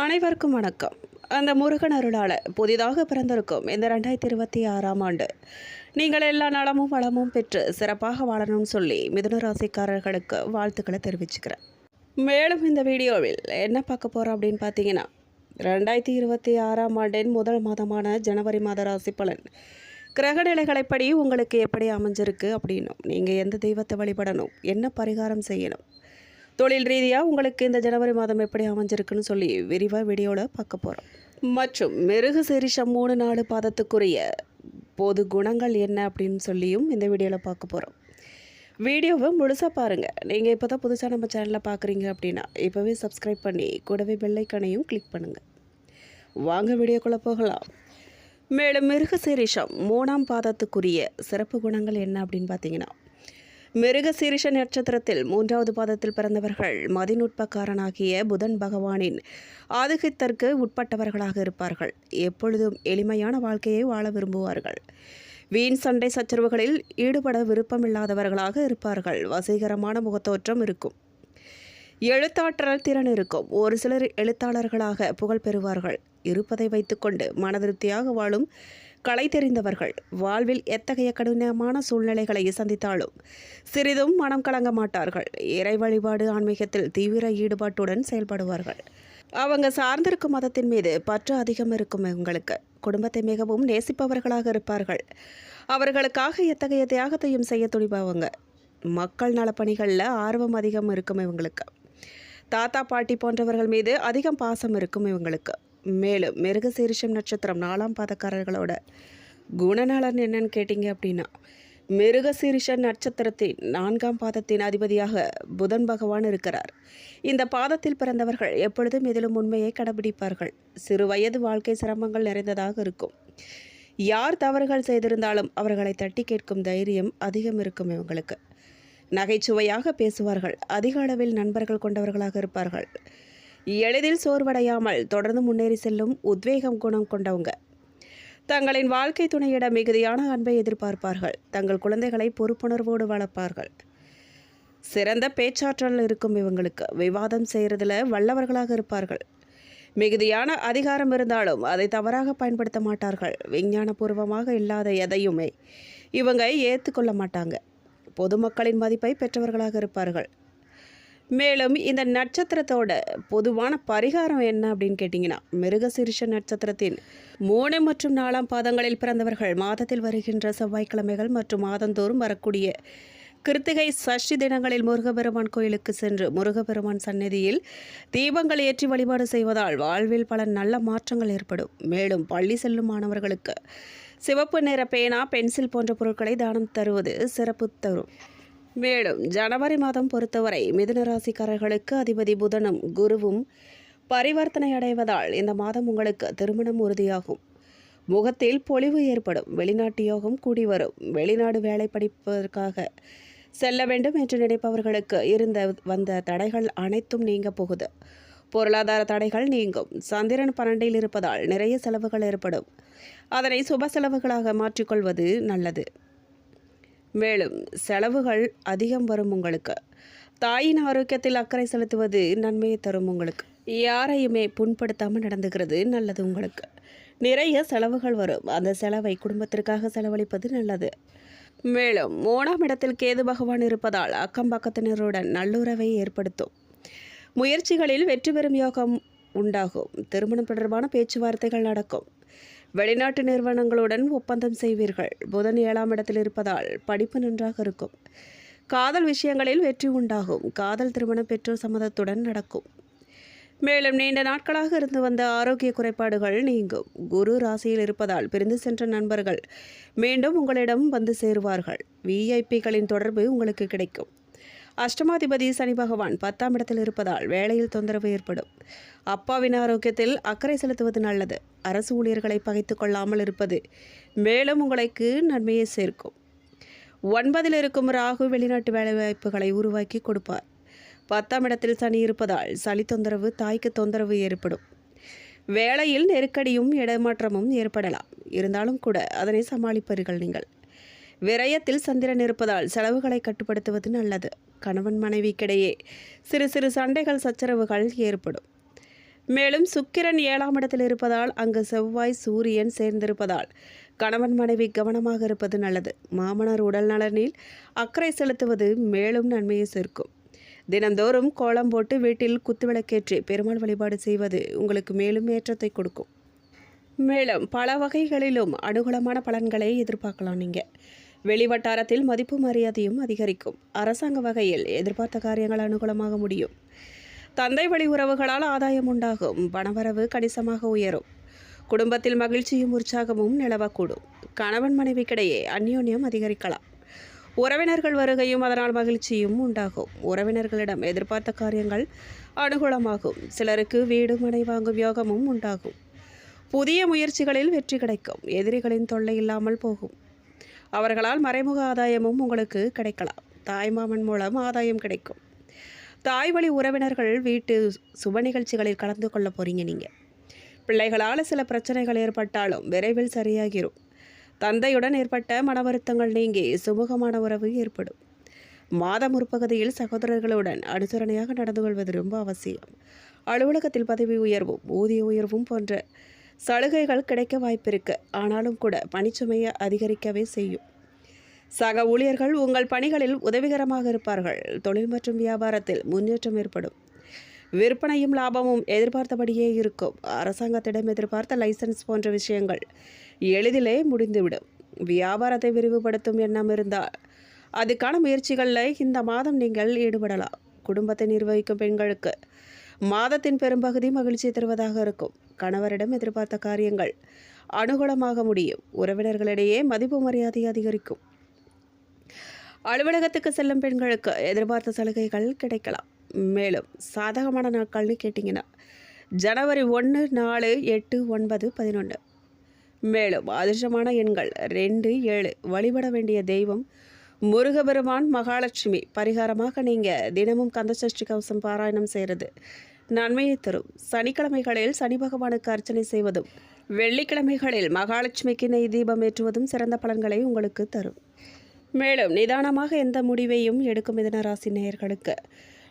அனைவருக்கும் வணக்கம். அந்த முருகன் அருளால் புதிதாக பிறந்திருக்கும் இந்த ரெண்டாயிரத்தி இருபத்தி ஆறாம் ஆண்டு. நீங்கள் எல்லா நலமும் வளமும் பெற்று சிறப்பாக வாழணும்னு சொல்லி மிதுன ராசிக்காரர்களுக்கு வாழ்த்துக்களை தெரிவிச்சுக்கிறேன். மேலும் இந்த வீடியோவில் என்ன பார்க்க போகிறோம் அப்படின்னு பார்த்தீங்கன்னா ரெண்டாயிரத்தி இருபத்தி ஆறாம் ஆண்டின் முதல் மாதமான ஜனவரி மாத ராசி பலன். கிரகநிலைகளைப்படி உங்களுக்கு எப்படி அமைஞ்சிருக்கு அப்படின்னும் நீங்கள் எந்த தெய்வத்தை வழிபடணும் என்ன பரிகாரம் செய்யணும் தொழில் ரீதியாக உங்களுக்கு இந்த ஜனவரி மாதம் எப்படி அமைஞ்சிருக்குன்னு சொல்லி விரிவாக வீடியோவில் பார்க்க போகிறோம் மற்றும் மிருக சிரிஷம் மூணு நாலு பாதத்துக்குரிய பொது குணங்கள் என்ன அப்படின்னு சொல்லியும் இந்த வீடியோவில் பார்க்க போகிறோம் வீடியோவை முழுசாக பாருங்கள் நீங்கள் இப்போ தான் புதுசாக நம்ம சேனலில் பார்க்குறீங்க அப்படின்னா இப்போவே சப்ஸ்கிரைப் பண்ணி கூடவே பெல்லைக்கனையும் கிளிக் பண்ணுங்கள் வாங்க வீடியோக்குள்ளே போகலாம். மேலும் மிருக சீரிஷம் மூணாம் பாதத்துக்குரிய சிறப்பு குணங்கள் என்ன அப்படின்னு பார்த்தீங்கன்னா மிருக சீரிஷ நட்சத்திரத்தில் மூன்றாவது பாதத்தில் பிறந்தவர்கள் மதிநுட்பக்காரனாகிய புதன் பகவானின் ஆதிக்கத்திற்கு உட்பட்டவர்களாக இருப்பார்கள். எப்பொழுதும் எளிமையான வாழ்க்கையை வாழ விரும்புவார்கள். வீண் சண்டை சச்சரவுகளில் ஈடுபட விருப்பமில்லாதவர்களாக இருப்பார்கள். வசீகரமான முகத்தோற்றம் இருக்கும். எழுத்தாற்றல் திறன் இருக்கும். ஒரு சிலர் எழுத்தாளர்களாக புகழ் பெறுவார்கள். இருப்பதை வைத்துக்கொண்டு மனதிருப்தியாக வாழும் கலை தெரிந்தவர்கள் வாழ்வில் எத்தகைய கடினமான சூழ்நிலைகளை சந்தித்தாலும் சிறிதும் மனம் கலங்க மாட்டார்கள். இறை வழிபாடு ஆன்மீகத்தில் தீவிர ஈடுபாட்டுடன் செயல்படுவார்கள். அவங்க சார்ந்திருக்கும் மதத்தின் மீது பற்று அதிகம் இருக்கும் இவங்களுக்கு குடும்பத்தை மிகவும் நேசிப்பவர்களாக இருப்பார்கள். அவர்களுக்காக எத்தகைய தியாகத்தையும் செய்ய துணிபவங்க மக்கள் நலப்பணிகளில் ஆர்வம் அதிகம் இருக்கும் இவங்களுக்கு தாத்தா பாட்டி போன்றவர்கள் மீது அதிகம் பாசம் இருக்கும் இவங்களுக்கு மேலும் மிருகசீரிஷம் நட்சத்திரம் நாலாம் பாதக்காரர்களோட குணநலன் என்னன்னு கேட்டிங்க அப்படின்னா மிருகசீரிஷ நட்சத்திரத்தின் நான்காம் பாதத்தின் அதிபதியாக புதன் பகவான் இருக்கிறார். இந்த பாதத்தில் பிறந்தவர்கள் எப்பொழுதும் இதிலும் உண்மையை கடைபிடிப்பார்கள். சிறு வயது வாழ்க்கை சிரமங்கள் நிறைந்ததாக இருக்கும். யார் தவறுகள் செய்திருந்தாலும் அவர்களை தட்டி கேட்கும் தைரியம் அதிகம் இருக்கும் இவங்களுக்கு. நகைச்சுவையாக பேசுவார்கள். அதிக அளவில் நண்பர்கள் கொண்டவர்களாக இருப்பார்கள். எளிதில் சோர்வடையாமல் தொடர்ந்து முன்னேறி செல்லும் உத்வேகம் குணம் கொண்டவங்க. தங்களின் வாழ்க்கை துணையிடம் மிகுதியான அன்பை எதிர்பார்ப்பார்கள். தங்கள் குழந்தைகளை பொறுப்புணர்வோடு வளர்ப்பார்கள். சிறந்த பேச்சாற்றல் இருக்கும் இவங்களுக்கு. விவாதம் செய்கிறதுல வல்லவர்களாக இருப்பார்கள். மிகுதியான அதிகாரம் இருந்தாலும் அதை தவறாக பயன்படுத்த மாட்டார்கள். விஞ்ஞானபூர்வமாக இல்லாத எதையுமே இவங்க ஏற்றுக்கொள்ள மாட்டாங்க. பொதுமக்களின் மதிப்பை பெற்றவர்களாக இருப்பார்கள். மேலும் இந்த நட்சத்திரத்தோட பொதுவான பரிகாரம் என்ன அப்படின்னு கேட்டிங்கன்னா மிருகசீரிஷ நட்சத்திரத்தின் மூணு மற்றும் நாலாம் பாதங்களில் பிறந்தவர்கள் மாதத்தில் வருகின்ற செவ்வாய்க்கிழமைகள் மற்றும் மாதந்தோறும் வரக்கூடிய கிருத்திகை சஷ்டி தினங்களில் முருகபெருமான் கோயிலுக்கு சென்று முருகபெருமான் சந்நிதியில் தீபங்கள் ஏற்றி வழிபாடு செய்வதால் வாழ்வில் பல நல்ல மாற்றங்கள் ஏற்படும். மேலும் பள்ளி செல்லும் மாணவர்களுக்கு சிவப்பு நிற பேனா பென்சில் போன்ற பொருட்களை தானம் தருவது சிறப்பு தரும். மேலும் ஜனவரி மாதம் பொறுத்தவரை மிதுன ராசிக்காரர்களுக்கு அதிபதி புதனும் குருவும் பரிவர்த்தனை அடைவதால் இந்த மாதம் உங்களுக்கு திருமணம் உறுதியாகும். முகத்தில் பொலிவு ஏற்படும். வெளிநாட்டு யோகம் கூடி வரும். வெளிநாடு வேலை படிப்பதற்காக செல்ல வேண்டும் என்று நினைப்பவர்களுக்கு இருந்த வந்த தடைகள் அனைத்தும் நீங்க போகுது. பொருளாதார தடைகள் நீங்கும். சந்திரன் பன்னெண்டில் இருப்பதால் நிறைய செலவுகள் ஏற்படும். அதனை சுப செலவுகளாக மாற்றிக்கொள்வது நல்லது. மேலும் செலவுகள் அதிகம் வரும் உங்களுக்கு. தாயின் ஆரோக்கியத்தில் அக்கறை செலுத்துவது நன்மையை தரும் உங்களுக்கு. யாரையுமே புண்படுத்தாமல் நடந்துக்கிறது நல்லது உங்களுக்கு. நிறைய செலவுகள் வரும். அந்த செலவை குடும்பத்திற்காக செலவழிப்பது நல்லது. மேலும் மூணாம் இடத்தில் கேது பகவான் இருப்பதால் அக்கம் பக்கத்தினருடன் நல்லுறவை ஏற்படுத்தும். முயற்சிகளில் வெற்றி பெறும் யோகம் உண்டாகும். திருமணம் தொடர்பான பேச்சுவார்த்தைகள் நடக்கும். வெளிநாட்டு நிறுவனங்களுடன் ஒப்பந்தம் செய்வீர்கள். புதன் ஏழாம் இடத்தில் இருப்பதால் படிப்பு நன்றாக இருக்கும். காதல் விஷயங்களில் வெற்றி உண்டாகும். காதல் திருமணம் பெற்றோர் சம்மதத்துடன் நடக்கும். மேலும் நீண்ட நாட்களாக இருந்து வந்த ஆரோக்கிய குறைபாடுகள் நீங்கும். குரு ராசியில் இருப்பதால் பிரிந்து சென்ற நண்பர்கள் மீண்டும் உங்களிடம் வந்து சேருவார்கள். விஐபிகளின் தொடர்பு உங்களுக்கு கிடைக்கும். அஷ்டமாதிபதி சனி பகவான் பத்தாம் இடத்தில் இருப்பதால் வேலையில் தொந்தரவு ஏற்படும். அப்பாவின் ஆரோக்கியத்தில் அக்கறை செலுத்துவது நல்லது. அரசு ஊழியர்களை பகைத்து கொள்ளாமல் இருப்பது மேலும் உங்களுக்கு நன்மையை சேர்க்கும். ஒன்பதில் இருக்கும் ராகு வெளிநாட்டு வேலைவாய்ப்புகளை உருவாக்கி கொடுப்பார். பத்தாம் இடத்தில் சனி இருப்பதால் சளி தொந்தரவு தாய்க்கு தொந்தரவு ஏற்படும். வேலையில் நெருக்கடியும் இடமாற்றமும் ஏற்படலாம். இருந்தாலும் கூட அதனை சமாளிப்பீர்கள் நீங்கள். விரயத்தில் சந்திரன் இருப்பதால் செலவுகளை கட்டுப்படுத்துவது நல்லது. கணவன் மனைவிக்கிடையே சிறு சிறு சண்டைகள் சச்சரவுகள் ஏற்படும். மேலும் சுக்கிரன் ஏழாம் இடத்தில் இருப்பதால் அங்கு செவ்வாய் சூரியன் சேர்ந்திருப்பதால் கணவன் மனைவி கவனமாக இருப்பது நல்லது. மாமனார் உடல் நலனில் அக்கறை செலுத்துவது மேலும் நன்மையை சேர்க்கும். தினந்தோறும் கோலம் போட்டு வீட்டில் குத்துவிளக்கேற்றி பெருமாள் வழிபாடு செய்வது உங்களுக்கு மேலும் ஏற்றத்தை கொடுக்கும். மேலும் பல வகைகளிலும் அனுகூலமான பலன்களை எதிர்பார்க்கலாம் நீங்கள் வெளிவட்டாரத்தில் மதிப்பு மரியாதையும் அதிகரிக்கும். அரசாங்க வகையில் எதிர்பார்த்த காரியங்கள் அனுகூலமாக முடியும். தந்தை வழி உறவுகளால் ஆதாயம் உண்டாகும். பணவரவு கணிசமாக உயரும். குடும்பத்தில் மகிழ்ச்சியும் உற்சாகமும் நிலவக்கூடும். கணவன் மனைவிக்கிடையே அந்யோன்யம் அதிகரிக்கலாம். உறவினர்கள் வருகையும் அதனால் மகிழ்ச்சியும் உண்டாகும். உறவினர்களிடம் எதிர்பார்த்த காரியங்கள் அனுகூலமாகும். சிலருக்கு வீடு மனை வாங்கும் யோகமும் உண்டாகும். புதிய முயற்சிகளில் வெற்றி கிடைக்கும். எதிரிகளின் தொல்லை இல்லாமல் போகும். அவர்களால் மறைமுக ஆதாயமும் உங்களுக்கு கிடைக்கலாம். தாய்மாமன் மூலம் ஆதாயம் கிடைக்கும். தாய் வழி உறவினர்கள் வீட்டு சுப நிகழ்ச்சிகளில் கலந்து கொள்ள போகிறீங்க நீங்கள் பிள்ளைகளால் சில பிரச்சனைகள் ஏற்பட்டாலும் விரைவில் சரியாகிரும். தந்தையுடன் ஏற்பட்ட மன வருத்தங்கள் நீங்கி சுமூகமான உறவு ஏற்படும். மாத முற்பகுதியில் சகோதரர்களுடன் அனுசரணையாக நடந்து கொள்வது ரொம்ப அவசியம். அலுவலகத்தில் பதவி உயர்வும் ஊதிய உயர்வும் போன்ற சலுகைகள் கிடைக்க வாய்ப்பிருக்கு ஆனாலும் கூட பணிச்சுமையை அதிகரிக்கவே செய்யும். சக ஊழியர்கள் உங்கள் பணிகளில் உதவிகரமாக இருப்பார்கள். தொழில் மற்றும் வியாபாரத்தில் முன்னேற்றம் ஏற்படும். விற்பனையும் லாபமும் எதிர்பார்த்தபடியே இருக்கும். அரசாங்கத்திடம் எதிர்பார்த்த லைசன்ஸ் போன்ற விஷயங்கள் எளிதிலே முடிந்துவிடும். வியாபாரத்தை விரிவுபடுத்தும் எண்ணம் இருந்தால் அதுக்கான முயற்சிகளில் இந்த மாதம் நீங்கள் ஈடுபடலாம். குடும்பத்தை நிர்வகிக்கும் பெண்களுக்கு மாதத்தின் பெரும்பகுதி மகிழ்ச்சி தருவதாக இருக்கும். கணவரிடம் எதிர்பார்த்த காரியங்கள். அனுகூலமாக முடியும். உறவினர்களிடையே மதிப்பு மரியாதை அதிகரிக்கும். அலுவலகத்துக்கு செல்லும் பெண்களுக்கு எதிர்பார்த்த சலுகைகள் கிடைக்கலாம். மேலும் சாதகமான நாட்கள்னு கேட்டிங்கன்னா ஜனவரி ஒன்று நாலு எட்டு ஒன்பது பதினொன்று மேலும் அதிர்ஷ்டமான எண்கள் ரெண்டு ஏழு. வழிபட வேண்டிய தெய்வம் முருகபெருமான் மகாலட்சுமி. பரிகாரமாக நீங்கள் தினமும் கந்தசஷ்டி கவசம் பாராயணம் செய்கிறது நன்மையை தரும். சனிக்கிழமைகளில் சனி பகவானுக்கு அர்ச்சனை செய்வதும் வெள்ளிக்கிழமைகளில் மகாலட்சுமிக்கு நெய் தீபம் ஏற்றுவதும் சிறந்த பலன்களை உங்களுக்கு தரும். மேலும் நிதானமாக எந்த முடிவையும் எடுக்கும் மிதனராசி நேயர்களுக்கு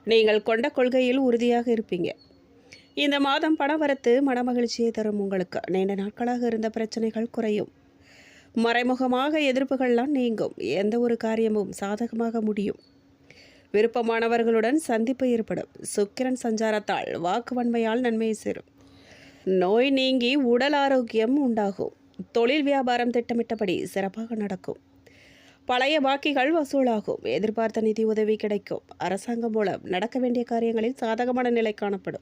நீங்கள் கொண்ட கொள்கையில் உறுதியாக இருப்பீங்க. இந்த மாதம் பணவரத்து மனமகிழ்ச்சியை தரும் உங்களுக்கு. நீண்ட நாட்களாக இருந்த பிரச்சனைகள் குறையும். மறைமுகமாக எதிர்ப்புகள்லாம் நீங்கும். எந்த ஒரு காரியமும் சாதகமாக முடியும். விருப்பமானவர்களுடன் சந்திப்பு ஏற்படும். சுக்கிரன் சஞ்சாரத்தால் வாக்குவன்மையால் நன்மையை சேரும். நோய் நீங்கி உடல் ஆரோக்கியம் உண்டாகும். தொழில் வியாபாரம் திட்டமிட்டபடி சிறப்பாக நடக்கும். பழைய பாக்கிகள் வசூலாகும். எதிர்பார்த்த நிதி உதவி கிடைக்கும். அரசாங்கம் மூலம் நடக்க வேண்டிய காரியங்களில் சாதகமான நிலை காணப்படும்.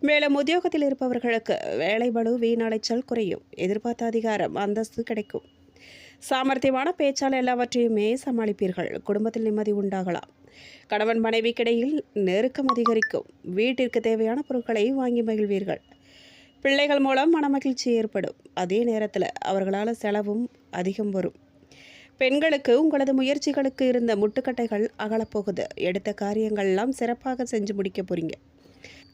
மேலும் உத்தியோகத்தில் இருப்பவர்களுக்கு வேலை பளு வீண் குறையும். எதிர்பார்த்த அதிகாரம் அந்தஸ்து கிடைக்கும். சாமர்த்தியமான பேச்சால் எல்லாவற்றையுமே சமாளிப்பீர்கள். குடும்பத்தில் நிம்மதி உண்டாகலாம். கணவன் மனைவிக்கிடையில் நெருக்கம் அதிகரிக்கும். வீட்டிற்கு தேவையான பொருட்களை வாங்கி மகிழ்வீர்கள். பிள்ளைகள் மூலம் மனமகிழ்ச்சி ஏற்படும். அதே நேரத்தில் அவர்களால் செலவும் அதிகம் வரும். பெண்களுக்கு உங்களது முயற்சிகளுக்கு இருந்த முட்டுக்கட்டைகள் அகலப்போகுது. எடுத்த காரியங்கள்லாம் சிறப்பாக செஞ்சு முடிக்க போறீங்க.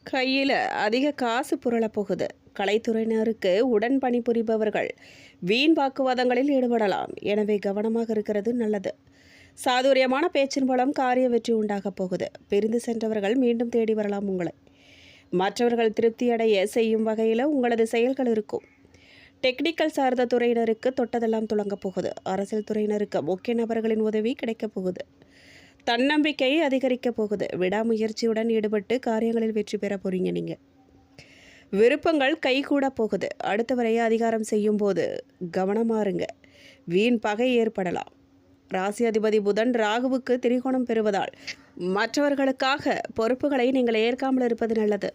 கையில் அதிக காசு புரளப் போகுது. கலைத்துறையினருக்கு உடன் பணிபுரிபவர்கள் வீண் வாக்குவாதங்களில் ஈடுபடலாம். எனவே கவனமாக இருக்கிறது நல்லது. சாதுரியமான பேச்சின் மூலம் காரிய வெற்றி உண்டாகப் போகுது. பிரிந்து சென்றவர்கள் மீண்டும் தேடி வரலாம் உங்களை. மற்றவர்கள் திருப்தி அடைய செய்யும் வகையில் உங்களது செயல்கள் இருக்கும். டெக்னிக்கல் சார்ந்த துறையினருக்கு தொட்டதெல்லாம் துளங்கப் போகுது. அரசியல் துறையினருக்கு முக்கிய நபர்களின் உதவி கிடைக்கப் போகுது. தன்னம்பிக்கை அதிகரிக்கப் போகுது. விடாமுயற்சியுடன் ஈடுபட்டு காரியங்களில் வெற்றி பெற போறீங்க நீங்கள் விருப்பங்கள் கைகூட போகுது. அடுத்தவரையே அதிகாரம் செய்யும் போது கவனமாருங்க வீண் பகை ஏற்படலாம். ராசி அதிபதி புதன் ராகுவுக்கு திரிகோணம் பெறுவதால் மற்றவர்களுக்காக பொறுப்புகளை நீங்கள் ஏற்காமல் இருப்பது நல்லது.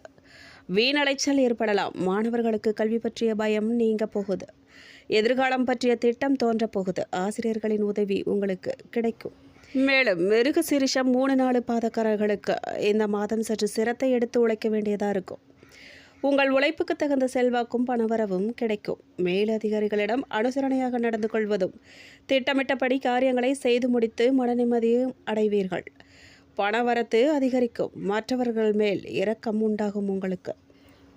வீணலைச்சல் ஏற்படலாம். மாணவர்களுக்கு கல்வி பற்றிய பயம் நீங்க போகுது. எதிர்காலம் பற்றிய திட்டம் தோன்ற போகுது. ஆசிரியர்களின் உதவி உங்களுக்கு கிடைக்கும். மேலும் மிருக சிரிஷம் மூணு நாலு பாதக்காரர்களுக்கு இந்த மாதம் சற்று சிரத்தை எடுத்து உழைக்க வேண்டியதாக இருக்கும். உங்கள் உழைப்புக்கு தகுந்த செல்வாக்கும் பணவரவும் கிடைக்கும். மேலதிகாரிகளிடம் அனுசரணையாக நடந்து கொள்வதும் திட்டமிட்டபடி காரியங்களை செய்து முடித்து மன நிம்மதியும் அடைவீர்கள். பணவரத்து அதிகரிக்கும். மற்றவர்கள் மேல் இரக்கம் உண்டாகும் உங்களுக்கு.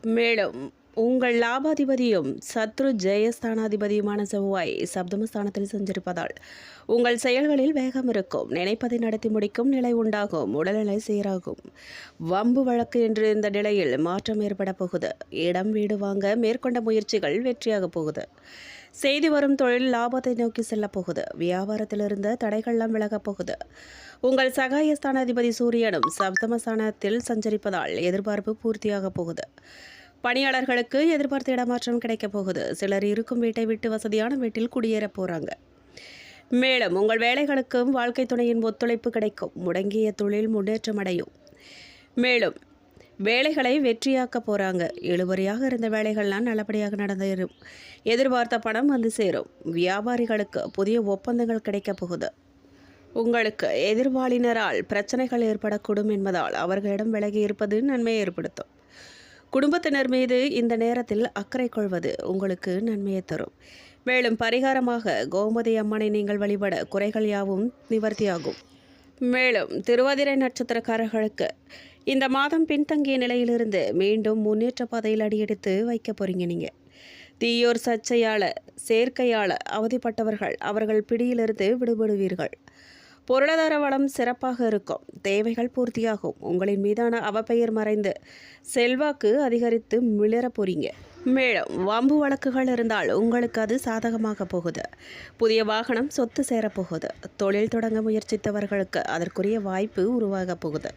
மேலும் உங்கள் லாபாதிபதியும் சத்ரு ஜெயஸ்தானாதிபதியுமான செவ்வாய் சப்தமஸ்தானத்தில் சஞ்சரிப்பதால் உங்கள் செயல்களில் வேகம் இருக்கும். நினைப்பதை நடத்தி முடிக்கும் நிலை உண்டாகும். உடல்நிலை சீராகும். வம்பு வழக்கு என்று இந்த நிலையில் மாற்றம் ஏற்பட போகுது. இடம் வீடு வாங்க மேற்கொண்ட முயற்சிகள் வெற்றியாகப் போகுது. செய்து வரும் தொழில் லாபத்தை நோக்கி செல்லப் போகுது. வியாபாரத்தில் இருந்த தடைகள்லாம் விலகப் போகுது. உங்கள் சகாயஸ்தானாதிபதி சூரியனும் சப்தமஸ்தானத்தில் சஞ்சரிப்பதால் எதிர்பார்ப்பு பூர்த்தியாகப் போகுது. பணியாளர்களுக்கு எதிர்பார்த்த இடமாற்றம் கிடைக்கப் போகுது. சிலர் இருக்கும் வீட்டை விட்டு வசதியான வீட்டில் குடியேறப் போகிறாங்க மேலும் உங்கள் வேலைகளுக்கும் வாழ்க்கை துணையின் ஒத்துழைப்பு கிடைக்கும். முடங்கிய தொழில் முன்னேற்றம் அடையும். மேலும் வேலைகளை வெற்றியாக்க போகிறாங்க இழுபறியாக இருந்த வேலைகள்லாம் நல்லபடியாக நடந்தேறும். எதிர்பார்த்த பணம் வந்து சேரும். வியாபாரிகளுக்கு புதிய ஒப்பந்தங்கள் கிடைக்கப் போகுது. உங்களுக்கு எதிர்வாளினரால் பிரச்சனைகள் ஏற்படக்கூடும் என்பதால் அவர்களிடம் விலகி இருப்பது நன்மையை ஏற்படுத்தும். குடும்பத்தினர் மீது இந்த நேரத்தில் அக்கறை கொள்வது உங்களுக்கு நன்மையை தரும். மேலும் பரிகாரமாக கோமதி அம்மனை நீங்கள் வழிபட குறைகள் யாவும் நிவர்த்தியாகும். மேலும் திருவாதிரை நட்சத்திரக்காரர்களுக்கு இந்த மாதம் பின்தங்கிய நிலையிலிருந்து மீண்டும் முன்னேற்ற பாதையில் அடியெடுத்து வைக்க போறீங்க நீங்கள் தீயோர் சர்ச்சையால் சேர்க்கையால் அவதிப்பட்டவர்கள் அவர்கள் பிடியிலிருந்து விடுபடுவீர்கள். பொருளாதார வளம் சிறப்பாக இருக்கும். தேவைகள் பூர்த்தியாகும். உங்களின் மீதான அவப்பெயர் மறைந்து செல்வாக்கு அதிகரித்து மிளற போறீங்க. மேலும் வம்பு வழக்குகள் இருந்தால் உங்களுக்கு அது சாதகமாக போகுது. புதிய வாகனம் சொத்து சேரப்போகுது தொழில் தொடங்க முயற்சித்தவர்களுக்கு அதற்குரிய வாய்ப்பு உருவாக போகுது.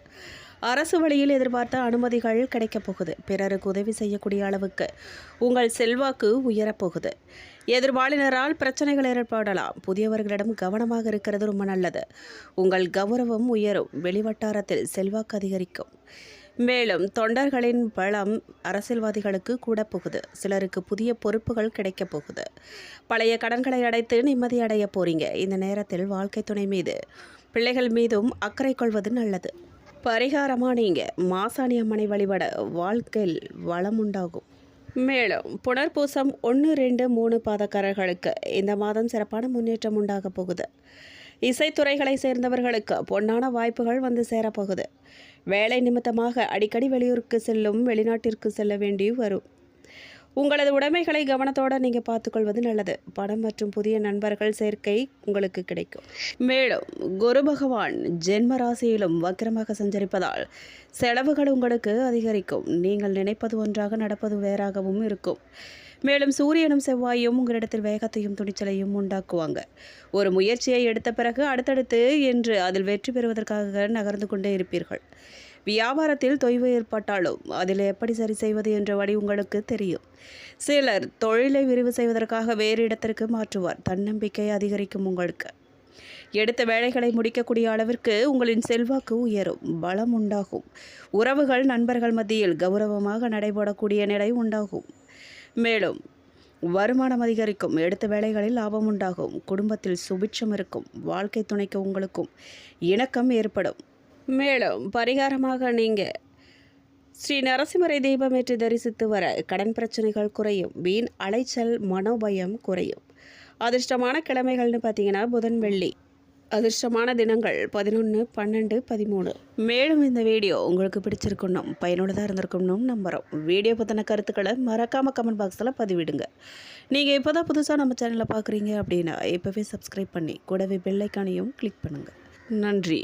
அரசு வழியில் எதிர்பார்த்த அனுமதிகள் கிடைக்கப் போகுது. பிறருக்கு உதவி செய்யக்கூடிய அளவுக்கு உங்கள் செல்வாக்கு உயரப்போகுது எதிர்பாலினரால் பிரச்சனைகள் ஏற்படலாம். புதியவர்களிடம் கவனமாக இருக்கிறது ரொம்ப நல்லது. உங்கள் கௌரவம் உயரும். வெளிவட்டாரத்தில் செல்வாக்கு அதிகரிக்கும். மேலும் தொண்டர்களின் பலம் அரசியல்வாதிகளுக்கு கூட போகுது. சிலருக்கு புதிய பொறுப்புகள் கிடைக்கப் போகுது. பழைய கடன்களை அடைத்து நிம்மதி அடைய போறீங்க. இந்த நேரத்தில் வாழ்க்கை துணை மீது பிள்ளைகள் மீதும் அக்கறை கொள்வது நல்லது. பரிகாரமாக நீங்கள் மாசாணி அம்மனை வழிபட வாழ்க்கையில் வளம் உண்டாகும் மேலும் புனர்பூசம் ஒன்று ரெண்டு மூணு பாதக்காரர்களுக்கு இந்த மாதம் சிறப்பான முன்னேற்றம் உண்டாக போகுது. இசைத்துறைகளை சேர்ந்தவர்களுக்கு பொன்னான வாய்ப்புகள் வந்து சேரப்போகுது வேலை நிமித்தமாக அடிக்கடி வெளியூருக்கு செல்லும் வெளிநாட்டிற்கு செல்ல வேண்டி வரும். உங்களது உடைமைகளை கவனத்தோடு நீங்கள் பார்த்துக்கொள்வது நல்லது. பணம் மற்றும் புதிய நண்பர்கள் சேர்க்கை உங்களுக்கு கிடைக்கும். மேலும் குரு பகவான் ஜென்ம ராசியிலும் வக்கரமாக சஞ்சரிப்பதால் செலவுகள் உங்களுக்கு அதிகரிக்கும். நீங்கள் நினைப்பது ஒன்றாக நடப்பது வேறாகவும் இருக்கும். மேலும் சூரியனும் செவ்வாயும் உங்களிடத்தில் வேகத்தையும் துணிச்சலையும் உண்டாக்குவாங்க. ஒரு முயற்சியை எடுத்த பிறகு அடுத்தடுத்து என்று அதில் வெற்றி பெறுவதற்காக நகர்ந்து கொண்டே இருப்பீர்கள். வியாபாரத்தில் தொய்வு ஏற்பட்டாலும் அதில் எப்படி சரி செய்வது என்ற வழி உங்களுக்கு தெரியும். சிலர் தொழிலை விரிவு செய்வதற்காக வேறு இடத்திற்கு மாற்றுவார். தன்னம்பிக்கை அதிகரிக்கும் உங்களுக்கு. எடுத்த வேலைகளை முடிக்கக்கூடிய அளவிற்கு உங்களின் செல்வாக்கு உயரும். பலம் உண்டாகும். உறவுகள் நண்பர்கள் மத்தியில் கௌரவமாக நடைபெறக்கூடிய நிலை உண்டாகும். மேலும் வருமானம் அதிகரிக்கும். எடுத்த வேலைகளில் லாபம் உண்டாகும். குடும்பத்தில் சுபிட்சம் இருக்கும். வாழ்க்கை துணைக்கு உங்களுக்கும் இணக்கம் ஏற்படும். மேலும் பரிகாரமாக நீங்கள் ஸ்ரீ நரசிம்மரை தெய்வமேற்று தரிசித்து வர கடன் பிரச்சனைகள் குறையும் வீண் அலைச்சல் மனோபயம் குறையும். அதிர்ஷ்டமான கிழமைகள்னு பார்த்தீங்கன்னா புதன் வெள்ளி. அதிர்ஷ்டமான தினங்கள் பதினொன்று பன்னெண்டு பதிமூணு. மேலும் இந்த வீடியோ உங்களுக்கு பிடிச்சிருக்கணும் பயனுள்ளதாக இருந்திருக்கணும் நம்புகிறோம் வீடியோ பற்றின கருத்துக்களை மறக்காமல் கமெண்ட் பாக்ஸில் பதிவிடுங்க. நீங்கள் இப்போ தான் புதுசாக நம்ம சேனலை பார்க்குறீங்க அப்படின்னா இப்போவே சப்ஸ்கிரைப் பண்ணி கூடவே பெல்லைக்கானையும் கிளிக் பண்ணுங்கள் நன்றி.